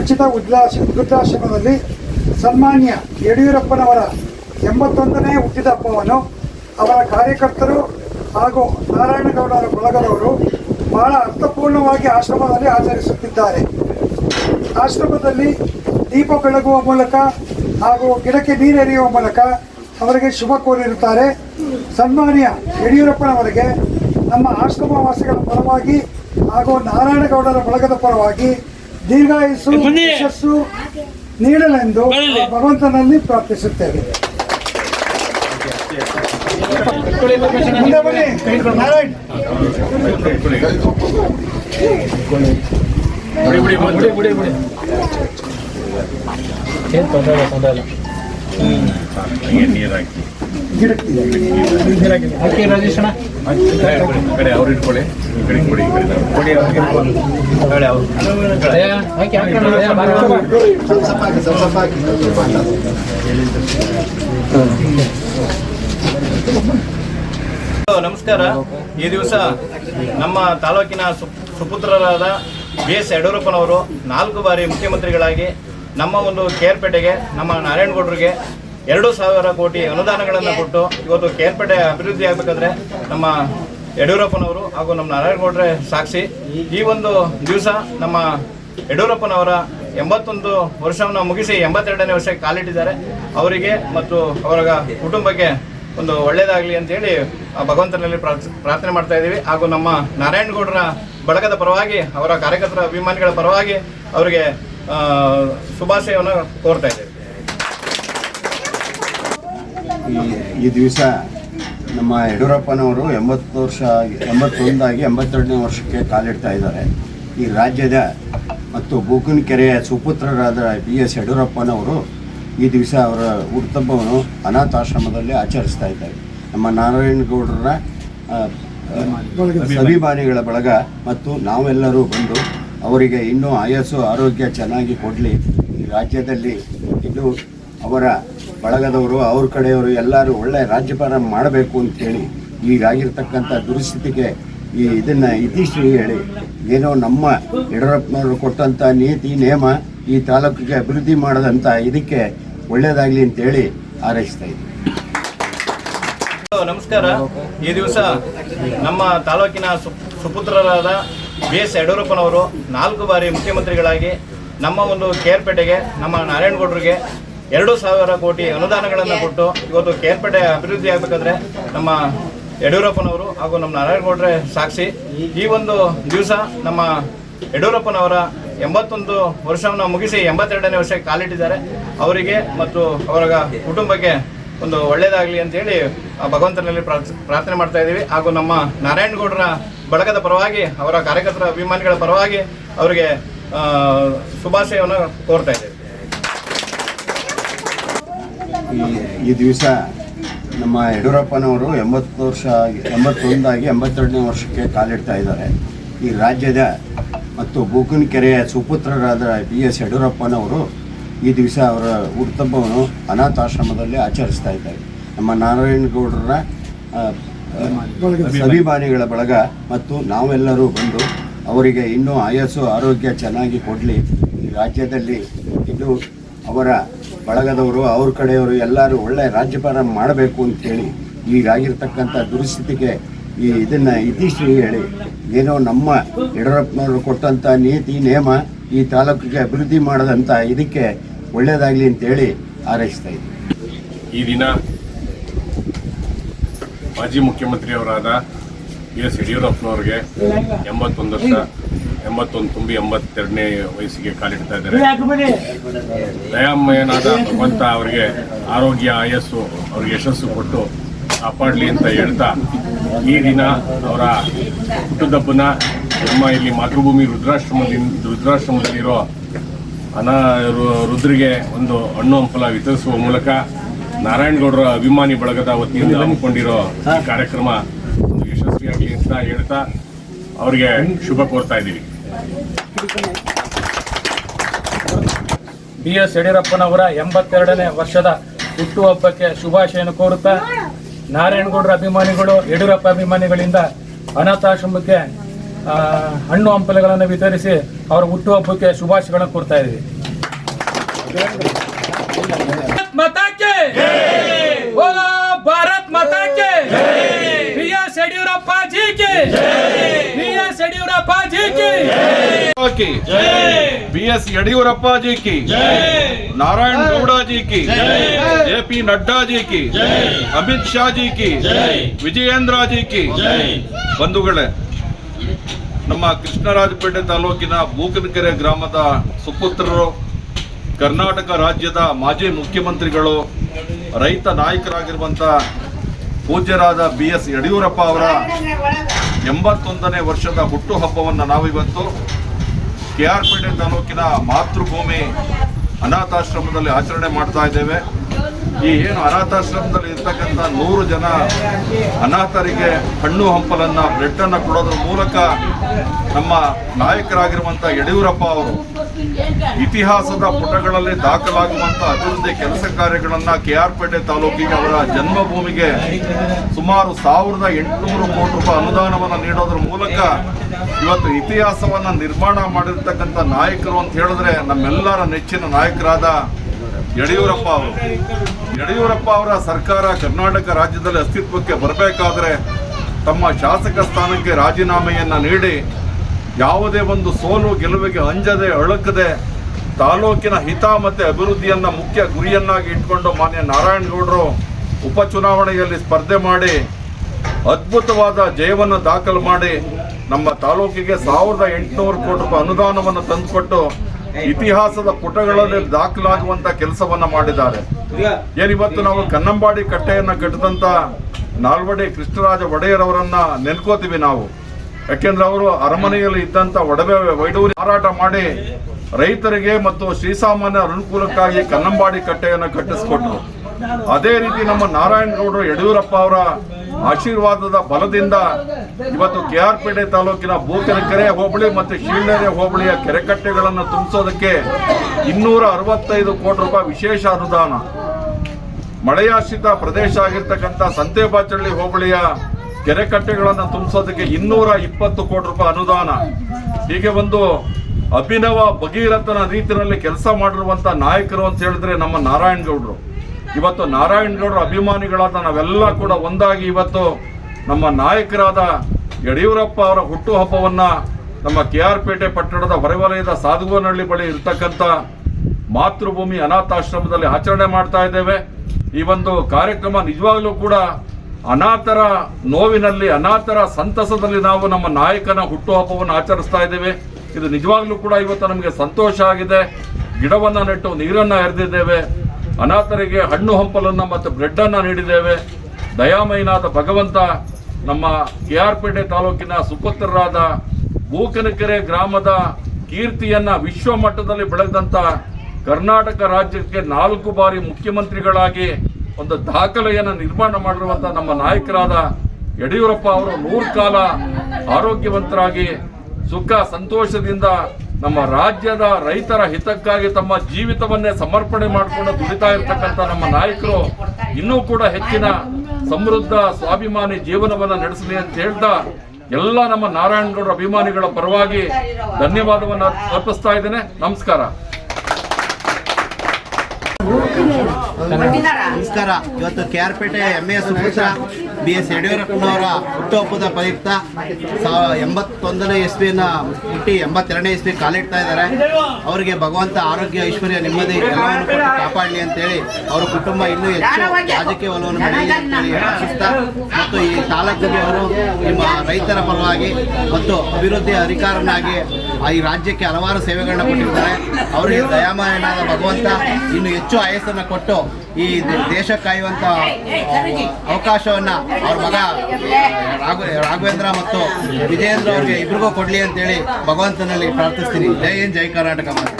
ಉಚಿತ ಉದ್ಲಾಶ ವೃದ್ಧಾಶ್ರಮದಲ್ಲಿ ಸನ್ಮಾನ್ಯ ಯಡಿಯೂರಪ್ಪನವರ ಎಂಬತ್ತೊಂದನೇ ಹುಟ್ಟಿದ ಹಬ್ಬವನ್ನು ಅವರ ಕಾರ್ಯಕರ್ತರು ಹಾಗೂ ನಾರಾಯಣಗೌಡರ ಬಳಗದವರು ಬಹಳ ಅರ್ಥಪೂರ್ಣವಾಗಿ ಆಶ್ರಮದಲ್ಲಿ ಆಚರಿಸುತ್ತಿದ್ದಾರೆ. ಆಶ್ರಮದಲ್ಲಿ ದೀಪ ಬೆಳಗುವ ಮೂಲಕ ಹಾಗೂ ಗಿಡಕ್ಕೆ ನೀರೆರೆಯುವ ಮೂಲಕ ಅವರಿಗೆ ಶುಭ ಕೋರಿರುತ್ತಾರೆ. ಸನ್ಮಾನ್ಯ ಯಡಿಯೂರಪ್ಪನವರಿಗೆ ನಮ್ಮ ಆಶ್ರಮವಾಸಿಗಳ ಪರವಾಗಿ ಹಾಗೂ ನಾರಾಯಣಗೌಡರ ಬಳಗದ ಪರವಾಗಿ ದೀರ್ಘಾಯಸ್ಸು ಯಶಸ್ಸು ನೀಡಲೆಂದು ಭಗವಂತನಲ್ಲಿ ಪ್ರಾರ್ಥಿಸುತ್ತೇವೆ. ಮುಂದೆ ಬನ್ನಿ. ನಾರಾಯಣ್. ನೀರು ಹಾಕಿ ಈ ಕಡೆ ಅವ್ರು ಇಟ್ಕೊಳ್ಳಿ ಈ ಕಡೆ ಕೊಡಿ ಈ ಕಡೆ ಕೊಡಿ. ದಯ, ಹಾಕಿ ಹಾಕೋಣ ದಯ, ಬಾರ. ನಮಸ್ಕಾರ. ಈ ದಿವಸ ನಮ್ಮ ತಾಲೂಕಿನ ಸು- ಸುಪುತ್ರರಾದ ಬಿ ಎಸ್ ಯಡಿಯೂರಪ್ಪನವರು ನಾಲ್ಕು ಬಾರಿ ಮುಖ್ಯಮಂತ್ರಿಗಳಾಗಿ ನಮ್ಮ ಒಂದು ಕೇರ್ಪೇಟೆಗೆ ನಮ್ಮ ನಾರಾಯಣಗೌಡರಿಗೆ ಎರಡು ಸಾವಿರ ಕೋಟಿ ಅನುದಾನಗಳನ್ನು ಕೊಟ್ಟು ಇವತ್ತು ಕೇರ್ಪೇಟೆ ಅಭಿವೃದ್ಧಿ ಆಗಬೇಕಾದ್ರೆ ನಮ್ಮ ಯಡಿಯೂರಪ್ಪನವರು ಹಾಗೂ ನಮ್ಮ ನಾರಾಯಣಗೌಡ್ರೆ ಸಾಕ್ಷಿ. ಈ ಒಂದು ದಿವಸ ನಮ್ಮ ಯಡಿಯೂರಪ್ಪನವರ ಎಂಬತ್ತೊಂದು ವರ್ಷವನ್ನು ಮುಗಿಸಿ ಎಂಬತ್ತೆರಡನೇ ವರ್ಷಕ್ಕೆ ಕಾಲಿಟ್ಟಿದ್ದಾರೆ. ಅವರಿಗೆ ಮತ್ತು ಅವರ ಕುಟುಂಬಕ್ಕೆ ಒಂದು ಒಳ್ಳೆಯದಾಗಲಿ ಅಂತೇಳಿ ಆ ಭಗವಂತನಲ್ಲಿ ಪ್ರಾರ್ಥ್- ಪ್ರಾರ್ಥನೆ ಮಾಡ್ತಾ ಇದ್ದೀವಿ. ಹಾಗೂ ನಮ್ಮ ನಾರಾಯಣಗೌಡರ ಬಳಗದ ಪರವಾಗಿ ಅವರ ಕಾರ್ಯಕರ್ತರ ಅಭಿಮಾನಿಗಳ ಪರವಾಗಿ ಅವರಿಗೆ ಶುಭಾಶಯವನ್ನು ಕೋರ್ತಾ ಇದ್ದೇವೆ. ಈ- ದಿವಸ ನಮ್ಮ ಯಡಿಯೂರಪ್ಪನವರು ಎಂಬತ್ತು ವರ್ಷ ಎಂಬತ್ತೊಂದಾಗಿ ಎಂಬತ್ತೆರಡನೇ ವರ್ಷಕ್ಕೆ ಕಾಲಿಡ್ತಾ ಇದ್ದಾರೆ. ಈ ರಾಜ್ಯದ ಮತ್ತು ಬೂಕನಕೆರೆಯ ಸುಪುತ್ರರಾದ ಬಿ ಎಸ್ ಯಡಿಯೂರಪ್ಪನವರು ಈ ದಿವಸ ಅವರ ಹುಟ್ಟುಹಬ್ಬವನ್ನು ಅನಾಥಾಶ್ರಮದಲ್ಲಿ ಆಚರಿಸ್ತಾ ಇದ್ದಾರೆ. ನಮ್ಮ ನಾರಾಯಣಗೌಡರ ಅಭಿಮಾನಿಗಳ ಬಳಗ ಮತ್ತು ನಾವೆಲ್ಲರೂ ಬಂದು ಅವರಿಗೆ ಇನ್ನೂ ಆಯಸ್ಸು, ಆರೋಗ್ಯ ಚೆನ್ನಾಗಿ ಕೊಡಲಿ. ಈ ರಾಜ್ಯದಲ್ಲಿ ಇದು ಅವರ ಬಳಗದವರು, ಅವ್ರ ಕಡೆಯವರು ಎಲ್ಲರೂ ಒಳ್ಳೆ ರಾಜ್ಯಭಾರ ಮಾಡಬೇಕು ಅಂತೇಳಿ ಈಗಾಗಿರ್ತಕ್ಕಂಥ ದುರಸ್ಥಿತಿಗೆ ಈ ಇದನ್ನು ಇತಿಶ್ರೀ ಹೇಳಿ, ಏನೋ ನಮ್ಮ ಯಡಿಯೂರಪ್ಪನವರು ಕೊಟ್ಟಂಥ ನೀತಿ ನೇಮ ಈ ತಾಲೂಕಿಗೆ ಅಭಿವೃದ್ಧಿ ಮಾಡದಂಥ ಇದಕ್ಕೆ ಒಳ್ಳೆಯದಾಗಲಿ ಅಂತೇಳಿ ಹಾರೈಸ್ತಾ ಇದ್ದೀವಿ ನಮಸ್ಕಾರ. ಈ ದಿವಸ ನಮ್ಮ ತಾಲೂಕಿನ ಸುಪುತ್ರರಾದ ಬಿ ಎಸ್ ಯಡಿಯೂರಪ್ಪನವರು ನಾಲ್ಕು ಬಾರಿ ಮುಖ್ಯಮಂತ್ರಿಗಳಾಗಿ ನಮ್ಮ ಒಂದು ಕೇರ್ಪೇಟೆಗೆ, ನಮ್ಮ ನಾರಾಯಣಗೌಡರಿಗೆ ಎರಡು ಸಾವಿರ ಕೋಟಿ ಅನುದಾನಗಳನ್ನು ಕೊಟ್ಟು ಇವತ್ತು ಕೇರ್ಪೇಟೆ ಅಭಿವೃದ್ಧಿ ಆಗಬೇಕಾದ್ರೆ ನಮ್ಮ ಯಡಿಯೂರಪ್ಪನವರು ಹಾಗೂ ನಮ್ಮ ನಾರಾಯಣಗೌಡ್ರೆ ಸಾಕ್ಷಿ. ಈ ಒಂದು ದಿವಸ ನಮ್ಮ ಯಡಿಯೂರಪ್ಪನವರ ಎಂಬತ್ತೊಂದು ವರ್ಷವನ್ನು ಮುಗಿಸಿ ಎಂಬತ್ತೆರಡನೇ ವರ್ಷಕ್ಕೆ ಕಾಲಿಟ್ಟಿದ್ದಾರೆ. ಅವರಿಗೆ ಮತ್ತು ಅವರ ಕುಟುಂಬಕ್ಕೆ ಒಂದು ಒಳ್ಳೆಯದಾಗಲಿ ಅಂತೇಳಿ ಆ ಭಗವಂತನಲ್ಲಿ ಪ್ರಾರ್ಥ್- ಪ್ರಾರ್ಥನೆ ಮಾಡ್ತಾ ಇದ್ದೀವಿ. ಹಾಗೂ ನಮ್ಮ ನಾರಾಯಣಗೌಡರ ಬಳಗದ ಪರವಾಗಿ, ಅವರ ಕಾರ್ಯಕರ್ತರ ಅಭಿಮಾನಿಗಳ ಪರವಾಗಿ ಅವರಿಗೆ ಶುಭಾಶಯವನ್ನು ಕೋರ್ತಾ ಇದ್ದೇವೆ. ಈ- ಈ ದಿವಸ ನಮ್ಮ ಯಡಿಯೂರಪ್ಪನವರು ಎಂಬತ್ತು ವರ್ಷ ಎಂಬತ್ತೊಂದಾಗಿ ಎಂಬತ್ತೆರಡನೇ ವರ್ಷಕ್ಕೆ ಕಾಲಿಡ್ತಾ ಇದ್ದಾರೆ. ಈ ರಾಜ್ಯದ ಮತ್ತು ಬೂಕನಕೆರೆಯ ಸುಪುತ್ರರಾದ ಬಿ ಎಸ್ ಯಡಿಯೂರಪ್ಪನವರು ಈ ದಿವಸ ಅವರ ಹುಟ್ಟುಹಬ್ಬವನ್ನು ಅನಾಥಾಶ್ರಮದಲ್ಲಿ ಆಚರಿಸ್ತಾ ಇದ್ದಾರೆ. ನಮ್ಮ ನಾರಾಯಣಗೌಡರ ಅಭಿಮಾನಿಗಳ. ಬಳಗ ಮತ್ತು ನಾವೆಲ್ಲರೂ ಬಂದು ಅವರಿಗೆ ಇನ್ನೂ ಆಯಸ್ಸು ಆರೋಗ್ಯ ಚೆನ್ನಾಗಿ ಕೊಡಲಿ. ಈ ರಾಜ್ಯದಲ್ಲಿ ಇನ್ನೂ ಅವರ ಬಳಗದವರು ಅವ್ರ ಕಡೆಯವರು ಎಲ್ಲರೂ ಒಳ್ಳೆ ರಾಜ್ಯಭಾರ ಮಾಡಬೇಕು ಅಂತೇಳಿ ಈಗಾಗಿರ್ತಕ್ಕಂಥ ದುರಸ್ಥಿತಿಗೆ ಈ ಇದನ್ನು ಇತಿಶ್ರೀ ಹೇಳಿ ಏನೋ ನಮ್ಮ ಯಡಿಯೂರಪ್ಪನವರು ಕೊಟ್ಟಂಥ ನೀತಿ ನಿಯಮ ಈ ತಾಲೂಕಿಗೆ ಅಭಿವೃದ್ಧಿ ಮಾಡದಂಥ ಇದಕ್ಕೆ ಒಳ್ಳೆಯದಾಗಲಿ ಅಂತೇಳಿ ಹಾರೈಸ್ತಾ ಇದ್ದೀನಿ. ಈ ದಿನ ಮಾಜಿ ಮುಖ್ಯಮಂತ್ರಿಯವರಾದ ಬಿ ಎಸ್ ಯಡಿಯೂರಪ್ಪನವ್ರಿಗೆ ಎಂಬತ್ತೊಂದು ವರ್ಷ, ಎಂಬತ್ತೊಂದು ತುಂಬಿ ಎಂಬತ್ತೆರಡನೇ ವಯಸ್ಸಿಗೆ ಕಾಲಿಡ್ತಾ ಇದ್ದಾರೆ. ದಯಾಮಯನಾದ ಭಗವಂತ ಅವರಿಗೆ ಆರೋಗ್ಯ, ಆಯಸ್ಸು, ಅವ್ರಿಗೆ ಯಶಸ್ಸು ಕೊಟ್ಟು ಕಾಪಾಡಲಿ ಅಂತ ಹೇಳ್ತಾ ಈ ದಿನ ಅವರ ಹುಟ್ಟುದಬ್ಬನ ನಮ್ಮ ಇಲ್ಲಿ ಮಾತೃಭೂಮಿ ರುದ್ರಾಶ್ರಮದಿಂದ, ರುದ್ರಾಶ್ರಮದಲ್ಲಿರೋ ಅನಾ ರು- ರುದ್ರಿಗೆ ಒಂದು ಹಣ್ಣು ಹಂಪಲ ವಿತರಿಸುವ ಮೂಲಕ ನಾರಾಯಣಗೌಡರ ಅಭಿಮಾನಿ ಬಳಗದ ವತಿಯಿಂದ ಹಮ್ಮಿಕೊಂಡಿರೋ ಈ ಕಾರ್ಯಕ್ರಮ ಒಂದು ಯಶಸ್ವಿಯಾಗಲಿ ಅಂತ ಹೇಳ್ತಾ ಅವರಿಗೆ ಶುಭ ಕೋರ್ತಾ ಇದ್ದೀವಿ. ಬಿ ಎಸ್ ಯಡಿಯೂರಪ್ಪನವರ ಎಂಬತ್ತೆರಡನೇ ವರ್ಷದ ಹುಟ್ಟುಹಬ್ಬಕ್ಕೆ ಶುಭಾಶಯನ ಕೋರುತ್ತಾ ನಾರಾಯಣಗೌಡರ ಅಭಿಮಾನಿಗಳು ಯಡಿಯೂರಪ್ಪ ಅಭಿಮಾನಿಗಳಿಂದ ಅನಾಥಾಶ್ರಮಕ್ಕೆ ಹಣ್ಣು ಹಂಪಲುಗಳನ್ನು ವಿತರಿಸಿ ಅವರ ಹುಟ್ಟುಹಬ್ಬಕ್ಕೆ ಶುಭಾಶಯಗಳನ್ನು ಕೊಡ್ತಾ ಇದ್ದೀವಿ. ಭಾರತ್ ಮತಾಕೆ B S Yediyurappa GK K S Yediyurappa ji K B S Yediyurappa ji ಕಿ ನಾರಾಯಣ ಗೌಡ ಜಿ ಕಿ ಜೆ ಪಿ ನಡ್ಡಾ ಜೀಕಿ ಅಮಿತ್ ಶಾ ಜಿ ಕಿ ವಿಜಯೇಂದ್ರ ಜಿ ಕಿ ಬಂಧುಗಳೇ ನಮ್ಮ ಕೃಷ್ಣರಾಜಪೇಟೆ ತಾಲೂಕಿನ ಬೂಕನಕೆರೆ ಗ್ರಾಮದ ಸುಪುತ್ರರು, ಕರ್ನಾಟಕ ರಾಜ್ಯದ ಮಾಜಿ ಮುಖ್ಯಮಂತ್ರಿಗಳು, ರೈತ ನಾಯಕರಾಗಿರುವಂಥ ಪೂಜ್ಯರಾದ ಬಿ ಎಸ್ ಯಡಿಯೂರಪ್ಪ ಅವರ ಎಂಬತ್ತೊಂದನೇ ವರ್ಷದ ಹುಟ್ಟುಹಬ್ಬವನ್ನು ನಾವಿವತ್ತು ಕೆ ಆರ್ ಪೇಟೆ ತಾಲೂಕಿನ ಮಾತೃಭೂಮಿ ಅನಾಥಾಶ್ರಮದಲ್ಲಿ ಆಚರಣೆ ಮಾಡ್ತಾ ಇದ್ದೇವೆ. ಈ ಏನು ಅನಾಥಾಶ್ರಮದಲ್ಲಿ ಇರ್ತಕ್ಕಂಥ ನೂರು ಜನ ಅನಾಥರಿಗೆ ಹಣ್ಣು ಹಂಪಲನ್ನ ಬ್ರೆಡ್ ಅನ್ನ ಕೊಡೋದ್ರ ಮೂಲಕ ನಮ್ಮ ನಾಯಕರಾಗಿರುವಂಥ ಯಡಿಯೂರಪ್ಪ ಅವರು ಇತಿಹಾಸದ ಪುಟಗಳಲ್ಲಿ ದಾಖಲಾಗುವಂಥ ಅಭಿವೃದ್ಧಿ ಕೆಲಸ ಕಾರ್ಯಗಳನ್ನು ಕೆ ಆರ್ ಪೇಟೆ ತಾಲೂಕಿಗೆ ಅವರ ಜನ್ಮಭೂಮಿಗೆ ಸುಮಾರು ಸಾವಿರದ ಎಂಟುನೂರು ಕೋಟಿ ರೂಪಾಯಿ ಅನುದಾನವನ್ನು ನೀಡೋದ್ರ ಮೂಲಕ ಇವತ್ತು ಇತಿಹಾಸವನ್ನ ನಿರ್ಮಾಣ ಮಾಡಿರ್ತಕ್ಕಂಥ ನಾಯಕರು ಅಂತ ಹೇಳಿದ್ರೆ ನಮ್ಮೆಲ್ಲರ ನೆಚ್ಚಿನ ನಾಯಕರಾದ ಯಡಿಯೂರಪ್ಪ ಅವರು. ಯಡಿಯೂರಪ್ಪ ಅವರ ಸರ್ಕಾರ ಕರ್ನಾಟಕ ರಾಜ್ಯದಲ್ಲಿ ಅಸ್ತಿತ್ವಕ್ಕೆ ಬರಬೇಕಾದ್ರೆ ತಮ್ಮ ಶಾಸಕ ಸ್ಥಾನಕ್ಕೆ ರಾಜೀನಾಮೆಯನ್ನು ನೀಡಿ ಯಾವುದೇ ಒಂದು ಸೋಲು ಗೆಲುವಿಗೆ ಅಂಜದೆ ಅಳಕದೆ ತಾಲೂಕಿನ ಹಿತ ಮತ್ತು ಅಭಿವೃದ್ಧಿಯನ್ನ ಮುಖ್ಯ ಗುರಿಯನ್ನಾಗಿ ಇಟ್ಕೊಂಡು ಮಾನ್ಯ ನಾರಾಯಣಗೌಡರು ಉಪಚುನಾವಣೆಯಲ್ಲಿ ಸ್ಪರ್ಧೆ ಮಾಡಿ ಅದ್ಭುತವಾದ ಜಯವನ್ನು ದಾಖಲು ಮಾಡಿ ನಮ್ಮ ತಾಲೂಕಿಗೆ ಸಾವಿರದ ಎಂಟುನೂರು ಕೋಟಿ ರೂಪಾಯಿ ಅನುದಾನವನ್ನು ತಂದುಕೊಟ್ಟು ಇತಿಹಾಸದ ಪುಟಗಳಲ್ಲಿ ದಾಖಲಾಗುವಂತ ಕೆಲಸವನ್ನ ಮಾಡಿದ್ದಾರೆ. ಏನಿವತ್ತು ನಾವು ಕನ್ನಂಬಾಡಿ ಕಟ್ಟೆಯನ್ನ ಕಟ್ಟಿದಂತ ನಾಲ್ವಡಿ ಕೃಷ್ಣರಾಜ ಒಡೆಯರ್ ಅವರನ್ನ ನೆನ್ಕೋತೀವಿ ನಾವು. ಯಾಕೆಂದ್ರೆ ಅವರು ಅರಮನೆಯಲ್ಲಿ ಇದ್ದಂತ ಒಡವೆ ವೈಡೂರಿ ಮಾರಾಟ ಮಾಡಿ ರೈತರಿಗೆ ಮತ್ತು ಶ್ರೀಸಾಮಾನ್ಯ ಅನುಕೂಲಕ್ಕಾಗಿ ಕನ್ನಂಬಾಡಿ ಕಟ್ಟೆಯನ್ನು ಕಟ್ಟಿಸಿಕೊಟ್ರು. ಅದೇ ರೀತಿ ನಮ್ಮ ನಾರಾಯಣಗೌಡರು ಯಡಿಯೂರಪ್ಪ ಅವರ ಆಶೀರ್ವಾದದ ಬಲದಿಂದ ಇವತ್ತು ಕೆ ಆರ್ ಪೇಟೆ ತಾಲೂಕಿನ ಬೂಕನಕೆರೆ ಹೋಬಳಿ ಮತ್ತು ಶೀಳನೆರೆ ಹೋಬಳಿಯ ಕೆರೆಕಟ್ಟೆಗಳನ್ನು ತುಂಬಿಸೋದಕ್ಕೆ ಇನ್ನೂರ ಅರವತ್ತೈದು ಕೋಟಿ ರೂಪಾಯಿ ವಿಶೇಷ ಅನುದಾನ. ಮಳೆಯಾಶ್ರಿತ ಪ್ರದೇಶ ಆಗಿರ್ತಕ್ಕಂಥ ಸಂತೆಬಾಚಳ್ಳಿ ಹೋಬಳಿಯ ಕೆರೆಕಟ್ಟೆಗಳನ್ನು ತುಂಬಿಸೋದಕ್ಕೆ ಇನ್ನೂರ ಇಪ್ಪತ್ತು ಕೋಟಿ ರೂಪಾಯಿ ಅನುದಾನ. ಹೀಗೆ ಒಂದು ಅಭಿನವ ಭಗೀರಥನ ರೀತಿಯಲ್ಲಿ ಕೆಲಸ ಮಾಡಿರುವಂತ ನಾಯಕರು ಅಂತ ಹೇಳಿದ್ರೆ ನಮ್ಮ ನಾರಾಯಣಗೌಡರು. ಇವತ್ತು ನಾರಾಯಣಗೌಡರ ಅಭಿಮಾನಿಗಳಾದ ನಾವೆಲ್ಲ ಕೂಡ ಒಂದಾಗಿ ಇವತ್ತು ನಮ್ಮ ನಾಯಕರಾದ ಯಡಿಯೂರಪ್ಪ ಅವರ ಹುಟ್ಟುಹಬ್ಬವನ್ನು ನಮ್ಮ ಕೆ ಆರ್ ಪೇಟೆ ಪಟ್ಟಣದ ಹೊರವಲಯದ ಸಾಧುವನಹಳ್ಳಿ ಬಳಿ ಇರ್ತಕ್ಕಂಥ ಮಾತೃಭೂಮಿ ಅನಾಥಾಶ್ರಮದಲ್ಲಿ ಆಚರಣೆ ಮಾಡ್ತಾ ಇದ್ದೇವೆ. ಈ ಒಂದು ಕಾರ್ಯಕ್ರಮ ನಿಜವಾಗ್ಲೂ ಕೂಡ ಅನಾಥರ ನೋವಿನಲ್ಲಿ, ಅನಾಥರ ಸಂತಸದಲ್ಲಿ ನಾವು ನಮ್ಮ ನಾಯಕನ ಹುಟ್ಟುಹಬ್ಬವನ್ನು ಆಚರಿಸ್ತಾ ಇದ್ದೇವೆ. ಇದು ನಿಜವಾಗ್ಲೂ ಕೂಡ ಇವತ್ತು ನಮಗೆ ಸಂತೋಷ ಆಗಿದೆ. ಗಿಡವನ್ನ ನೆಟ್ಟು ನೀರನ್ನ ಎರೆದಿದ್ದೇವೆ ಅನಾಥರಿಗೆ ಹಣ್ಣು ಹಂಪಲನ್ನು ಮತ್ತು ಬ್ರೆಡ್ ಅನ್ನ ನೀಡಿದ್ದೇವೆ. ದಯಾಮಯನಾದ ಭಗವಂತ ನಮ್ಮ ಕೆ ಆರ್ ಪೇಟೆ ತಾಲೂಕಿನ ಸುಪುತ್ರರಾದ ಬೂಕನಕೆರೆ ಗ್ರಾಮದ ಕೀರ್ತಿಯನ್ನ ವಿಶ್ವ ಮಟ್ಟದಲ್ಲಿ ಬೆಳೆದಂತ ಕರ್ನಾಟಕ ರಾಜ್ಯಕ್ಕೆ ನಾಲ್ಕು ಬಾರಿ ಮುಖ್ಯಮಂತ್ರಿಗಳಾಗಿ ಒಂದು ದಾಖಲೆಯನ್ನು ನಿರ್ಮಾಣ ಮಾಡಿರುವಂಥ ನಮ್ಮ ನಾಯಕರಾದ ಯಡಿಯೂರಪ್ಪ ಅವರು ನೂರು ಕಾಲ ಆರೋಗ್ಯವಂತರಾಗಿ ಸುಖ ಸಂತೋಷದಿಂದ ನಮ್ಮ ರಾಜ್ಯದ ರೈತರ ಹಿತಕ್ಕಾಗಿ ತಮ್ಮ ಜೀವಿತವನ್ನೇ ಸಮರ್ಪಣೆ ಮಾಡಿಕೊಂಡು ದುಡಿತಾ ಇರ್ತಕ್ಕಂಥ ನಮ್ಮ ನಾಯಕರು ಇನ್ನೂ ಕೂಡ ಹೆಚ್ಚಿನ ಸಮೃದ್ಧ, ಸ್ವಾಭಿಮಾನಿ ಜೀವನವನ್ನು ನಡೆಸಲಿ ಅಂತ ಹೇಳ್ತಾ ಎಲ್ಲ ನಮ್ಮ ನಾರಾಯಣಗೌಡರ ಅಭಿಮಾನಿಗಳ ಪರವಾಗಿ ಧನ್ಯವಾದವನ್ನು ಅರ್ಪಿಸ್ತಾ ಇದ್ದೇನೆ. ನಮಸ್ಕಾರ. ನಮಸ್ಕಾರ. ಇವತ್ತು K R Pete M S B S ಯಡಿಯೂರಪ್ಪನವರ ಹುಟ್ಟುಹಬ್ಬದ ಪ್ರಯುಕ್ತ ಎಂಬತ್ತೊಂದನೇ ಇಸ್ವಿಯನ್ನ ಹುಟ್ಟಿ ಎಂಬತ್ತೆರಡನೇ ಇಸ್ವಿ ಕಾಲಿಡ್ತಾ ಇದ್ದಾರೆ. ಅವರಿಗೆ ಭಗವಂತ ಆರೋಗ್ಯ, ಐಶ್ವರ್ಯ, ನೆಮ್ಮದಿ ಎಲ್ಲವನ್ನು ಕಾಪಾಡಲಿ ಅಂತೇಳಿ ಅವರ ಕುಟುಂಬ ಇನ್ನೂ ಹೆಚ್ಚು ರಾಜಕೀಯ ಒಲವನ್ನು ಬೆಳೆಯಲಿ ಮತ್ತು ಈ ತಾಲೂಕಿಗೆ ಅವರು ನಿಮ್ಮ ರೈತರ ಪರವಾಗಿ ಮತ್ತು ಅಭಿವೃದ್ಧಿ ಅಧಿಕಾರನಾಗಿ ಈ ರಾಜ್ಯಕ್ಕೆ ಹಲವಾರು ಸೇವೆಗಳನ್ನ ಕೊಟ್ಟಿರ್ತಾರೆ ಅವರಿಗೆ ದಯಾಮಯನಾದ ಭಗವಂತ ಇನ್ನು ಹೆಚ್ಚು ಆಯಸ್ಸನ್ನು ಕೊಟ್ಟು ಈ ದೇಶ ಕಾಯುವಂತ ಅವಕಾಶವನ್ನ ಅವ್ರ ಮಗ ರಾಘ ರಾಘವೇಂದ್ರ ಮತ್ತು ವಿಜಯೇಂದ್ರ ಅವ್ರಿಗೆ ಇಬ್ರಿಗೂ ಕೊಡ್ಲಿ ಅಂತೇಳಿ ಭಗವಂತನಲ್ಲಿ ಪ್ರಾರ್ಥಿಸ್ತೀನಿ ಜೈ ಹಿಂದ್, ಜೈ ಕರ್ನಾಟಕ ಮಾತೆ.